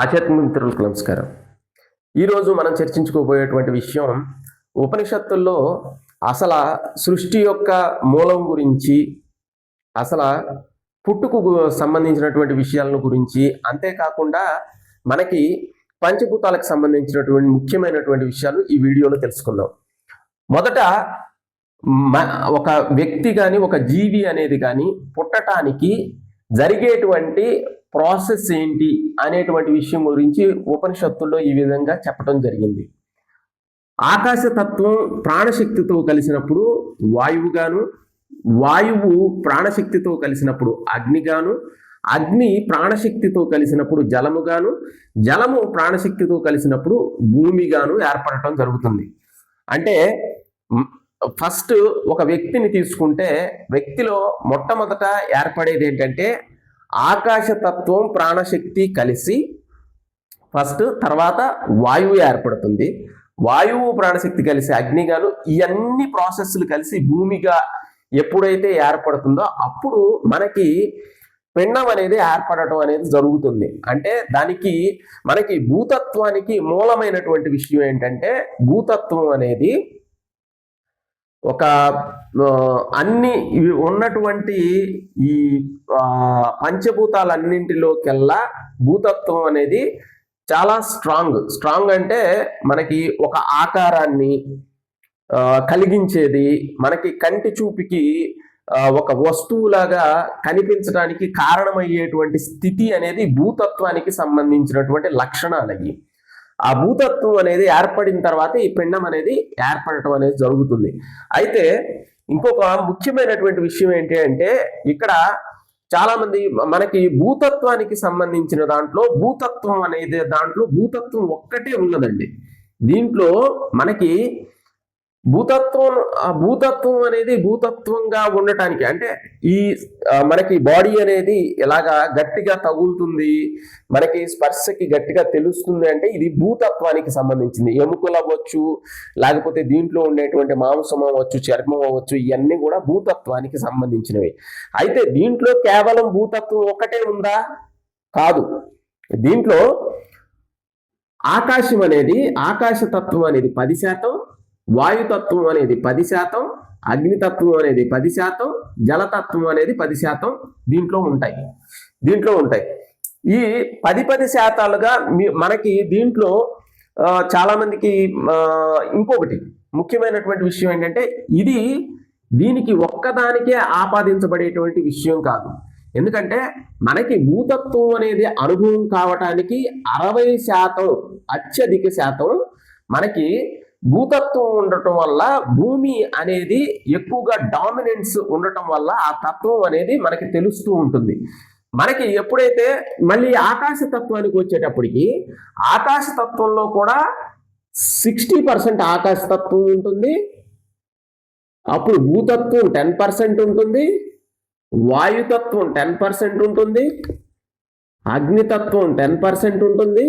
ఆధ్యాత్మిక మిత్రులకు నమస్కారం. ఈరోజు మనం చర్చించుకోబోయేటువంటి విషయం ఉపనిషత్తుల్లో అసలు సృష్టి యొక్క మూలం గురించి అసలు పుట్టుకు సంబంధించినటువంటి విషయాలను గురించి అంతేకాకుండా మనకి పంచభూతాలకు సంబంధించినటువంటి ముఖ్యమైనటువంటి విషయాలు ఈ వీడియోలో తెలుసుకుందాం. మొదట ఒక వ్యక్తి కానీ ఒక జీవి అనేది కానీ పుట్టటానికి జరిగేటువంటి ప్రాసెస్ ఏంటి అనేటువంటి విషయం గురించి ఉపనిషత్తుల్లో ఈ విధంగా చెప్పడం జరిగింది. ఆకాశతత్వం ప్రాణశక్తితో కలిసినప్పుడు వాయువుగాను వాయువు ప్రాణశక్తితో కలిసినప్పుడు అగ్నిగాను అగ్ని ప్రాణశక్తితో కలిసినప్పుడు జలముగాను జలము ప్రాణశక్తితో కలిసినప్పుడు భూమిగాను ఏర్పడటం జరుగుతుంది. అంటే ఫస్ట్ ఒక వ్యక్తిని తీసుకుంటే వ్యక్తిలో మొట్టమొదట ఏర్పడేది ఏంటంటే ఆకాశతత్వం ప్రాణశక్తి కలిసి ఫస్ట్ తర్వాత వాయువు ఏర్పడుతుంది. వాయువు ప్రాణశక్తి కలిసి అగ్నిగాను ఇవన్నీ ప్రాసెస్లు కలిసి భూమిగా ఎప్పుడైతే ఏర్పడుతుందో అప్పుడు మనకి పిండం అనేది ఏర్పడటం అనేది జరుగుతుంది. అంటే దానికి మనకి భూతత్వానికి మూలమైనటువంటి విషయం ఏంటంటే భూతత్వం అనేది ఒక అన్ని ఇవి ఉన్నటువంటి ఈ పంచభూతాలన్నింటిలోకెల్లా భూతత్వం అనేది చాలా స్ట్రాంగ్. స్ట్రాంగ్ అంటే మనకి ఒక ఆకారాన్ని కలిగించేది మనకి కంటి చూపుకి ఒక వస్తువులాగా కనిపించడానికి కారణమయ్యేటువంటి స్థితి అనేది భూతత్వానికి సంబంధించినటువంటి లక్షణాలు అవి ఆ భూతత్వం అనేది ఏర్పడిన తర్వాత ఈ పిండం అనేది ఏర్పడటం అనేది జరుగుతుంది. అయితే ఇంకొక ముఖ్యమైనటువంటి విషయం ఏంటి అంటే ఇక్కడ చాలా మంది మనకి భూతత్వానికి సంబంధించిన దాంట్లో భూతత్వం అనేది దాంట్లో భూతత్వం ఒక్కటే ఉన్నదండి. దీంట్లో మనకి భూతత్వం ఆ భూతత్వం అనేది భూతత్వంగా ఉండటానికి అంటే ఈ మనకి బాడీ అనేది ఎలాగా గట్టిగా తగులుతుంది మనకి స్పర్శకి గట్టిగా తెలుస్తుంది అంటే ఇది భూతత్వానికి సంబంధించింది. ఎముకలు అవ్వచ్చు లేకపోతే దీంట్లో ఉండేటువంటి మాంసం అవ్వచ్చు చర్మం అవ్వచ్చు ఇవన్నీ కూడా భూతత్వానికి సంబంధించినవి. అయితే దీంట్లో కేవలం భూతత్వం ఒకటే ఉందా? కాదు. దీంట్లో ఆకాశం అనేది ఆకాశతత్వం అనేది పది శాతం వాయుతత్వం అనేది పది శాతం అగ్నితత్వం అనేది పది శాతం జలతత్వం అనేది పది శాతం దీంట్లో ఉంటాయి. దీంట్లో ఉంటాయి. ఈ పది పది శాతాలుగా మీ- మనకి దీంట్లో చాలామందికి చాలా మందికి ఇంకొకటి ముఖ్యమైనటువంటి విషయం ఏంటంటే ఇది దీనికి ఒక్కదానికే ఆపాదించబడేటువంటి విషయం కాదు. ఎందుకంటే మనకి భూతత్వం అనేది అనుభవం కావటానికి అరవై శాతం అత్యధిక శాతం మనకి భూతత్వం ఉండటం వల్ల భూమి అనేది ఎక్కువగా డామినెన్స్ ఉండటం వల్ల ఆ తత్వం అనేది మనకి తెలుస్తూ ఉంటుంది. మనకి ఎప్పుడైతే మళ్ళీ ఆకాశ తత్వానికి వచ్చేటప్పటికి ఆకాశ తత్వంలో కూడా సిక్స్టీ పర్సెంట్ ఆకాశ తత్వం ఉంటుంది. అప్పుడు భూతత్వం టెన్ పర్సెంట్ ఉంటుంది. వాయుతత్వం టెన్ పర్సెంట్ ఉంటుంది. అగ్నితత్వం టెన్ పర్సెంట్ ఉంటుంది.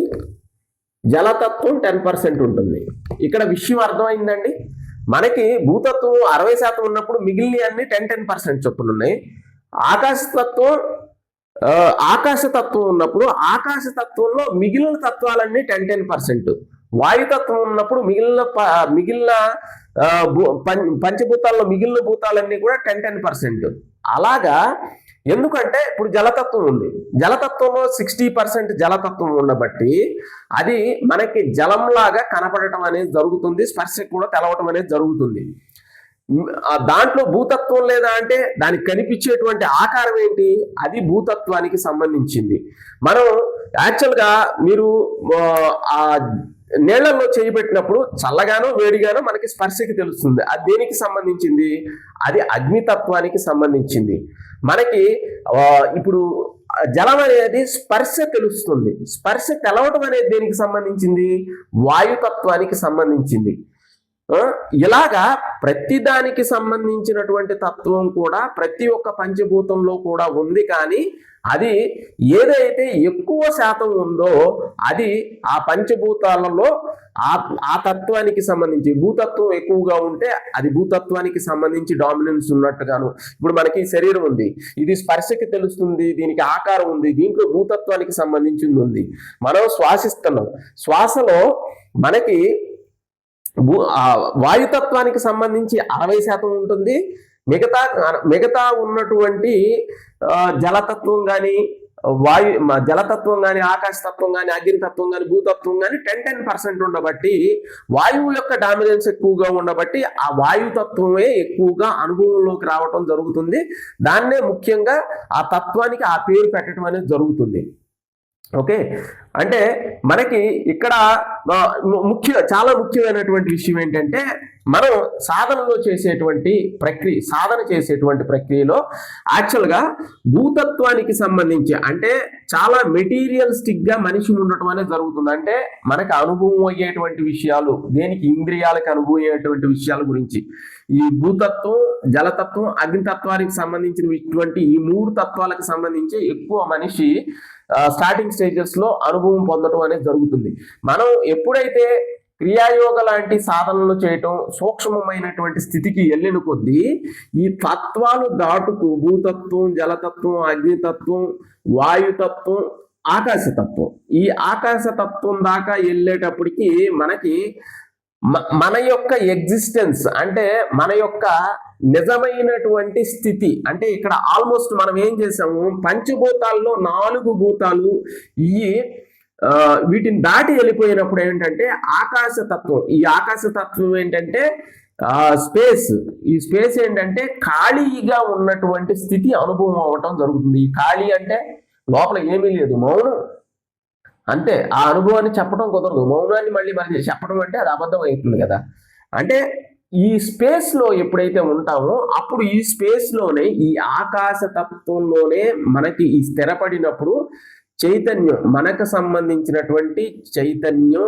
జలతత్వం టెన్ పర్సెంట్ ఉంటుంది. ఇక్కడ విషయం అర్థమైందండి. మనకి భూతత్వం అరవై శాతం ఉన్నప్పుడు మిగిలిన అన్ని టెన్ టెన్ పర్సెంట్ చొప్పున ఉన్నాయి. ఆకాశతత్వం ఆకాశతత్వం ఉన్నప్పుడు ఆకాశతత్వంలో మిగిలిన తత్వాలన్నీ టెన్ టెన్ పర్సెంట్. వాయుతత్వం ఉన్నప్పుడు మిగిలిన ప- మిగిలిన భూ- పం- పంచభూతాల్లో మిగిలిన భూతాలన్నీ కూడా టెన్ టెన్ పర్సెంట్. అలాగా ఎందుకంటే ఇప్పుడు జలతత్వం ఉంది. జలతత్వంలో సిక్స్టీ పర్సెంట్ జలతత్వం ఉండబట్టి అది మనకి జలంలాగా కనపడటం అనేది జరుగుతుంది స్పర్శ కూడా తెలవటం అనేది జరుగుతుంది. ఆ దాంట్లో భూతత్వం లేదా అంటే దానికి కనిపించేటువంటి ఆకారం ఏంటి? అది భూతత్వానికి సంబంధించింది. మనం యాక్చువల్గా మీరు ఆ, ఆ నీళ్ళలో చేయబెట్టినప్పుడు చల్లగానో వేడిగానో మనకి స్పర్శకి తెలుస్తుంది. అది దేనికి సంబంధించింది? అది అగ్నితత్వానికి సంబంధించింది. మనకి ఇప్పుడు జలం అనేది స్పర్శ తెలుస్తుంది. స్పర్శ తెలవటం అనేది దేనికి సంబంధించింది? వాయుతత్వానికి సంబంధించింది. ఇలాగా ప్రతి దానికి సంబంధించినటువంటి తత్వం కూడా ప్రతి ఒక్క పంచభూతంలో కూడా ఉంది కానీ అది ఏదైతే ఎక్కువ శాతం ఉందో అది ఆ పంచభూతాలలో ఆ ఆ తత్వానికి సంబంధించి భూతత్వం ఎక్కువగా ఉంటే అది భూతత్వానికి సంబంధించి డామినెన్స్ ఉన్నట్టుగాను. ఇప్పుడు మనకి శరీరం ఉంది. ఇది స్పర్శకి తెలుస్తుంది దీనికి ఆకారం ఉంది దీంట్లో భూతత్వానికి సంబంధించింది ఉంది. మనం శ్వాసిస్తున్నాం. శ్వాసలో మనకి వాయుతత్వానికి సంబంధించి అరవై శాతం ఉంటుంది. మిగతా మిగతా ఉన్నటువంటి జలతత్వం కానీ వాయు జలతత్వం కానీ ఆకాశతత్వం కానీ అగ్నితత్వం కానీ భూతత్వం కానీ టెన్ టెన్ పర్సెంట్ ఉండబట్టి వాయువు యొక్క డామినెన్స్ ఎక్కువగా ఉండబట్టి ఆ వాయుతత్వమే ఎక్కువగా అనుభవంలోకి రావటం జరుగుతుంది. దాన్నే ముఖ్యంగా ఆ తత్వానికి ఆ పేరు పెట్టడం అనేది జరుగుతుంది. ఓకే? అంటే మనకి ఇక్కడ ముఖ్య చాలా ముఖ్యమైనటువంటి విషయం ఏంటంటే మనం సాధనలో చేసేటువంటి ప్రక్రియ సాధన చేసేటువంటి ప్రక్రియలో యాక్చువల్గా భూతత్వానికి సంబంధించి అంటే చాలా మెటీరియలిస్టిక్గా మనిషి ఉండటం అనేది జరుగుతుంది. అంటే మనకు అనుభవం అయ్యేటువంటి విషయాలు దేనికి ఇంద్రియాలకు అనుభవం అయ్యేటువంటి విషయాల గురించి ఈ భూతత్వం జలతత్వం అగ్నితత్వానికి సంబంధించినటువంటి ఈ మూడు తత్వాలకు సంబంధించి ఎక్కువ మనిషి స్టార్టింగ్ స్టేజెస్లో అను అనుభవం పొందడం అనేది జరుగుతుంది. మనం ఎప్పుడైతే క్రియాయోగ లాంటి సాధనలు చేయటం సూక్ష్మమైనటువంటి స్థితికి వెళ్ళిన కొద్దీ ఈ తత్వాలు దాటుతూ భూతత్వం జలతత్వం అగ్నితత్వం వాయుతత్వం ఆకాశతత్వం. ఈ ఆకాశతత్వం దాకా వెళ్ళేటప్పటికి మనకి మన యొక్క ఎగ్జిస్టెన్స్ అంటే మన యొక్క నిజమైనటువంటి స్థితి అంటే ఇక్కడ ఆల్మోస్ట్ మనం ఏం చేసాము? పంచభూతాల్లో నాలుగు భూతాలు ఈ వీటిని దాటి వెళ్ళిపోయినప్పుడు ఏంటంటే ఆకాశతత్వం. ఈ ఆకాశ తత్వం ఏంటంటే స్పేస్ ఈ స్పేస్ ఏంటంటే ఖాళీగా ఉన్నటువంటి స్థితి అనుభవం అవ్వటం జరుగుతుంది. ఈ ఖాళీ అంటే లోపల ఏమీ లేదు. మౌనం. అంతే. ఆ అనుభవాన్ని చెప్పడం కుదరదు. మౌనాన్ని మళ్ళీ మళ్ళీ చెప్పడం అంటే అది అబద్ధం అవుతుంది కదా. అంటే ఈ స్పేస్లో ఎప్పుడైతే ఉంటామో అప్పుడు ఈ స్పేస్లోనే ఈ ఆకాశ తత్వంలోనే మనకి ఈ స్థిరపడినప్పుడు చైతన్యం మనకు సంబంధించినటువంటి చైతన్యం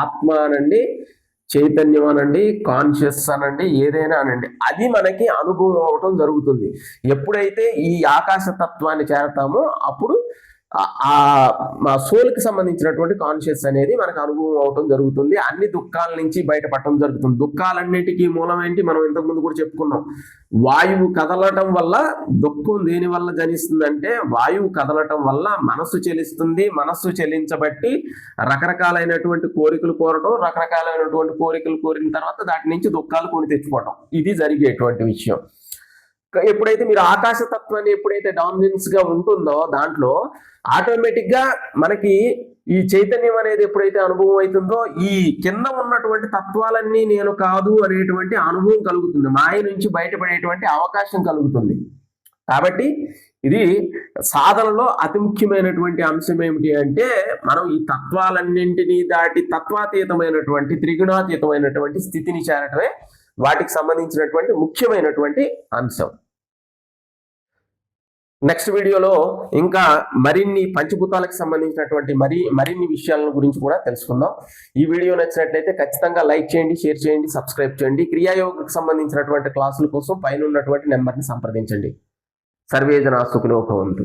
ఆత్మ అనండి చైతన్యం అనండి కాన్షియస్ అనండి ఏదైనా అనండి. అది మనకి అనుభవం అవటం జరుగుతుంది. ఎప్పుడైతే ఈ ఆకాశ తత్వాన్ని చేరతామో అప్పుడు ఆ- సోల్కి సంబంధించినటువంటి కాన్షియస్ అనేది మనకు అనుభవం అవటం జరుగుతుంది. అన్ని దుఃఖాల నుంచి బయటపడటం జరుగుతుంది. దుఃఖాలన్నిటికీ మూలం ఏంటి? మనం ఇంతకుముందు కూడా చెప్పుకున్నాం. వాయువు కదలటం వల్ల దుఃఖం దేని వల్ల జనిస్తుందంటే వాయువు కదలటం వల్ల మనస్సు చెలిస్తుంది. మనస్సు చెలించబట్టి రకరకాలైనటువంటి కోరికలు కోరటం రకరకాలైనటువంటి కోరికలు కోరిన తర్వాత దాటి నుంచి దుఃఖాలు కొని తెచ్చుకోవటం. ఇది జరిగేటువంటి విషయం. ఎప్పుడైతే మీరు ఆకాశ తత్వాన్ని ఎప్పుడైతే డామినెన్స్గా ఉంటుందో దాంట్లో ఆటోమేటిక్గా మనకి ఈ చైతన్యం అనేది ఎప్పుడైతే అనుభవం అవుతుందో ఈ కింద ఉన్నటువంటి తత్వాలన్నీ నేను కాదు అనేటువంటి అనుభవం కలుగుతుంది. మాయ నుంచి బయటపడేటువంటి అవకాశం కలుగుతుంది. కాబట్టి ఇది సాధనలో అతి ముఖ్యమైనటువంటి అంశం ఏమిటి అంటే మనం ఈ తత్వాలన్నింటినీ దాటి తత్వాతీతమైనటువంటి త్రిగుణాతీతమైనటువంటి స్థితిని చేరటమే వాటికి సంబంధించినటువంటి ముఖ్యమైనటువంటి అంశం. నెక్స్ట్ వీడియోలో ఇంకా మరిన్ని పంచభూతాలకు సంబంధించినటువంటి మరి మరిన్ని విషయాల గురించి కూడా తెలుసుకుందాం. ఈ వీడియో నచ్చినట్లయితే ఖచ్చితంగా లైక్ చేయండి షేర్ చేయండి సబ్స్క్రైబ్ చేయండి. క్రియాయోగకు సంబంధించినటువంటి క్లాసుల కోసం పైన ఉన్నటువంటి నెంబర్ని సంప్రదించండి. సర్వేజన సుఖినోభవంతు